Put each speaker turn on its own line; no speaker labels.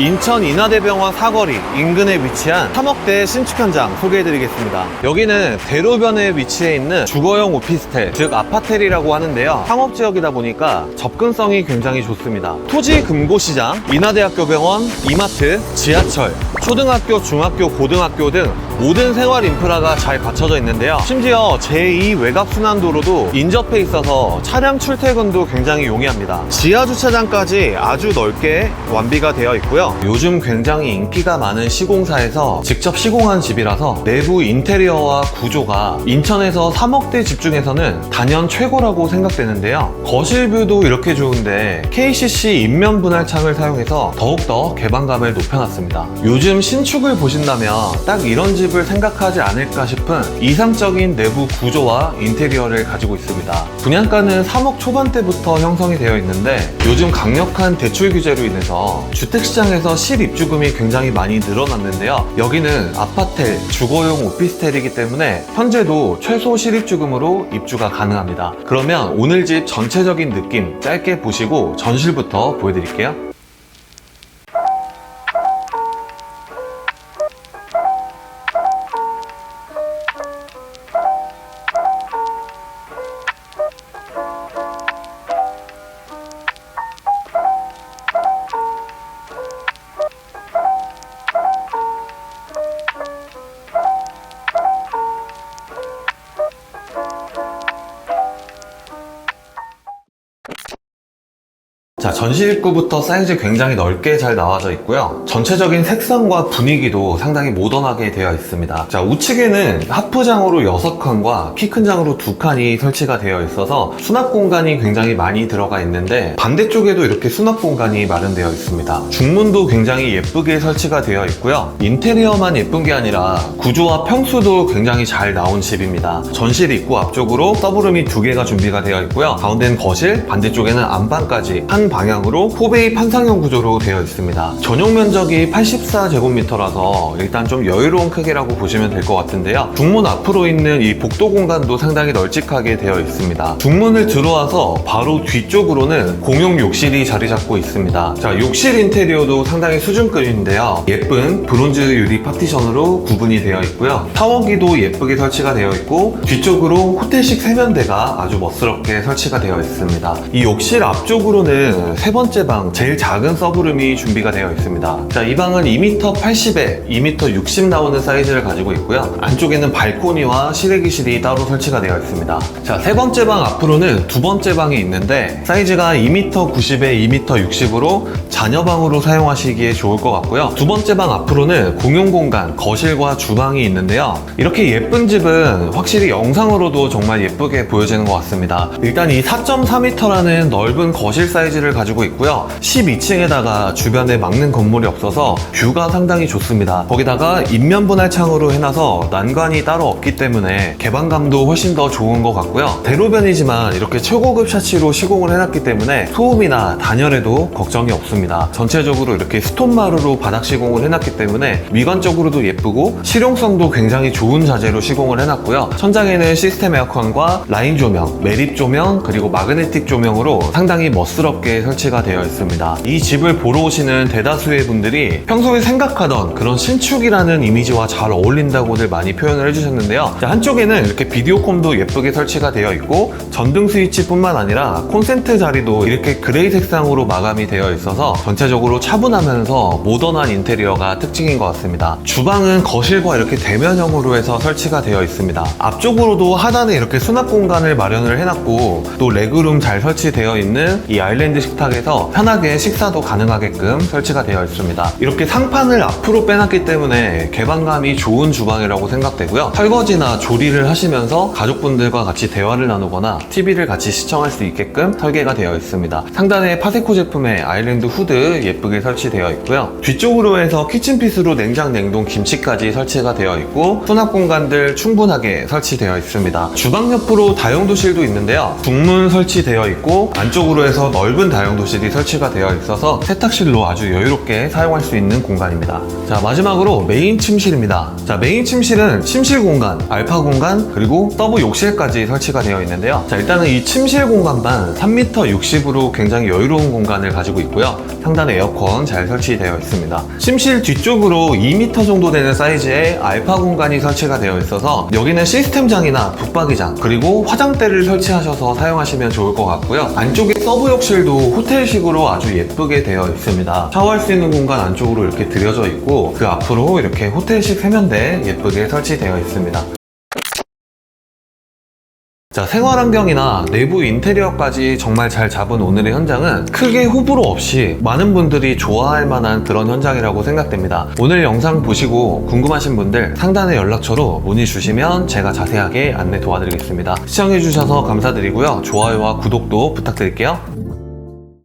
인천 인하대병원 사거리 인근에 위치한 3억대 신축 현장 소개해드리겠습니다. 여기는 대로변에 위치해 있는 주거용 오피스텔, 즉 아파텔이라고 하는데요. 상업지역이다 보니까 접근성이 굉장히 좋습니다. 토지 금고시장, 인하대학교 병원, 이마트, 지하철, 초등학교, 중학교, 고등학교 등 모든 생활 인프라가 잘 갖춰져 있는데요. 심지어 제2 외곽순환도로도 인접해 있어서 차량 출퇴근도 굉장히 용이합니다. 지하 주차장까지 아주 넓게 완비가 되어 있고요. 요즘 굉장히 인기가 많은 시공사에서 직접 시공한 집이라서 내부 인테리어와 구조가 인천에서 3억대 집 중에서는 단연 최고라고 생각되는데요. 거실 뷰도 이렇게 좋은데 KCC 인면 분할창을 사용해서 더욱더 개방감을 높여놨습니다. 요즘 신축을 보신다면 딱 이런 집을 생각하지 않을까 싶은 이상적인 내부 구조와 인테리어를 가지고 있습니다. 분양가는 3억 초반대부터 형성이 되어 있는데 요즘 강력한 대출 규제로 인해서 주택시장에서 실입주금이 굉장히 많이 늘어났는데요. 여기는 아파텔, 주거용 오피스텔이기 때문에 현재도 최소 실입주금으로 입주가 가능합니다. 그러면 오늘 집 전체적인 느낌 짧게 보시고 전실부터 보여드릴게요. 자, 전실 입구부터 사이즈 굉장히 넓게 잘 나와져 있고요. 전체적인 색상과 분위기도 상당히 모던하게 되어 있습니다. 자, 우측에는 하프장으로 6칸과 키 큰 장으로 2칸이 설치가 되어 있어서 수납 공간이 굉장히 많이 들어가 있는데 반대쪽에도 이렇게 수납 공간이 마련되어 있습니다. 중문도 굉장히 예쁘게 설치가 되어 있고요. 인테리어만 예쁜 게 아니라 구조와 평수도 굉장히 잘 나온 집입니다. 전실 입구 앞쪽으로 서브룸이 두 개가 준비가 되어 있고요. 가운데는 거실, 반대쪽에는 안방까지 한 방 향으로 포베이 판상형 구조로 되어 있습니다. 전용 면적이 84제곱미터라서 일단 좀 여유로운 크기라고 보시면 될 것 같은데요. 중문 앞으로 있는 이 복도 공간도 상당히 널찍하게 되어 있습니다. 중문을 들어와서 바로 뒤쪽으로는 공용 욕실이 자리 잡고 있습니다. 자, 욕실 인테리어도 상당히 수준급인데요. 예쁜 브론즈 유리 파티션으로 구분이 되어 있고요. 샤워기도 예쁘게 설치가 되어 있고 뒤쪽으로 호텔식 세면대가 아주 멋스럽게 설치가 되어 있습니다. 이 욕실 앞쪽으로는 세 번째 방 제일 작은 서브룸이 준비가 되어 있습니다. 자, 이 방은 2m 80에 2m 60 나오는 사이즈를 가지고 있고요. 안쪽에는 발코니와 실외기실이 따로 설치가 되어 있습니다. 자, 세 번째 방 앞으로는 두 번째 방이 있는데 사이즈가 2m 90에 2m 60으로 자녀방으로 사용하시기에 좋을 것 같고요. 두 번째 방 앞으로는 공용 공간, 거실과 주방이 있는데요. 이렇게 예쁜 집은 확실히 영상으로도 정말 예쁘게 보여지는 것 같습니다. 일단 이 4.4m라는 넓은 거실 사이즈를 가지고 있고요. 12층에다가 주변에 막는 건물이 없어서 뷰가 상당히 좋습니다. 거기다가 인면 분할 창으로 해놔서 난관이 따로 없기 때문에 개방감도 훨씬 더 좋은 것 같고요. 대로변이지만 이렇게 최고급 샤시로 시공을 해놨기 때문에 소음이나 단열에도 걱정이 없습니다. 전체적으로 이렇게 스톤마루로 바닥 시공을 해놨기 때문에 미관적으로도 예쁘고 실용성도 굉장히 좋은 자재로 시공을 해놨고요. 천장에는 시스템 에어컨과 라인 조명, 매립 조명, 그리고 마그네틱 조명으로 상당히 멋스럽게 설치가 되어 있습니다. 이 집을 보러 오시는 대다수의 분들이 평소에 생각하던 그런 신축이라는 이미지와 잘 어울린다고들 많이 표현을 해주셨는데요. 자, 한쪽에는 이렇게 비디오콤도 예쁘게 설치가 되어 있고 전등 스위치뿐만 아니라 콘센트 자리도 이렇게 그레이 색상으로 마감이 되어 있어서 전체적으로 차분하면서 모던한 인테리어가 특징인 것 같습니다. 주방은 거실과 이렇게 대면형으로 해서 설치가 되어 있습니다. 앞쪽으로도 하단에 이렇게 수납 공간을 마련을 해놨고 또 레그룸 잘 설치되어 있는 이 아일랜드 식 탁에서 편하게 식사도 가능하게끔 설치가 되어 있습니다. 이렇게 상판을 앞으로 빼놨기 때문에 개방감이 좋은 주방이라고 생각되고요. 설거지나 조리를 하시면서 가족분들과 같이 대화를 나누거나 TV를 같이 시청할 수 있게끔 설계가 되어 있습니다. 상단에 파세코 제품의 아일랜드 후드 예쁘게 설치되어 있고요. 뒤쪽으로 해서 키친핏으로 냉장, 냉동, 김치까지 설치가 되어 있고 수납 공간들 충분하게 설치되어 있습니다. 주방 옆으로 다용도실도 있는데요. 중문 설치되어 있고 안쪽으로 해서 넓은 다용 노실이 설치가 되어 있어서 세탁실로 아주 여유롭게 사용할 수 있는 공간입니다. 자, 마지막으로 메인 침실입니다. 자, 메인 침실은 침실 공간, 알파 공간, 그리고 서브 욕실까지 설치가 되어 있는데요. 자, 일단은 이 침실 공간만 3m 60으로 굉장히 여유로운 공간을 가지고 있고요. 상단에 에어컨 잘 설치되어 있습니다. 침실 뒤쪽으로 2m 정도 되는 사이즈의 알파 공간이 설치가 되어 있어서 여기는 시스템장이나 붙박이장 그리고 화장대를 설치하셔서 사용하시면 좋을 것 같고요. 안쪽에 서브 욕실도 호텔식으로 아주 예쁘게 되어 있습니다. 샤워할 수 있는 공간 안쪽으로 이렇게 들여져 있고 그 앞으로 이렇게 호텔식 세면대 예쁘게 설치되어 있습니다. 자, 생활 환경이나 내부 인테리어까지 정말 잘 잡은 오늘의 현장은 크게 호불호 없이 많은 분들이 좋아할 만한 그런 현장이라고 생각됩니다. 오늘 영상 보시고 궁금하신 분들 상단의 연락처로 문의 주시면 제가 자세하게 안내 도와드리겠습니다. 시청해주셔서 감사드리고요. 좋아요와 구독도 부탁드릴게요.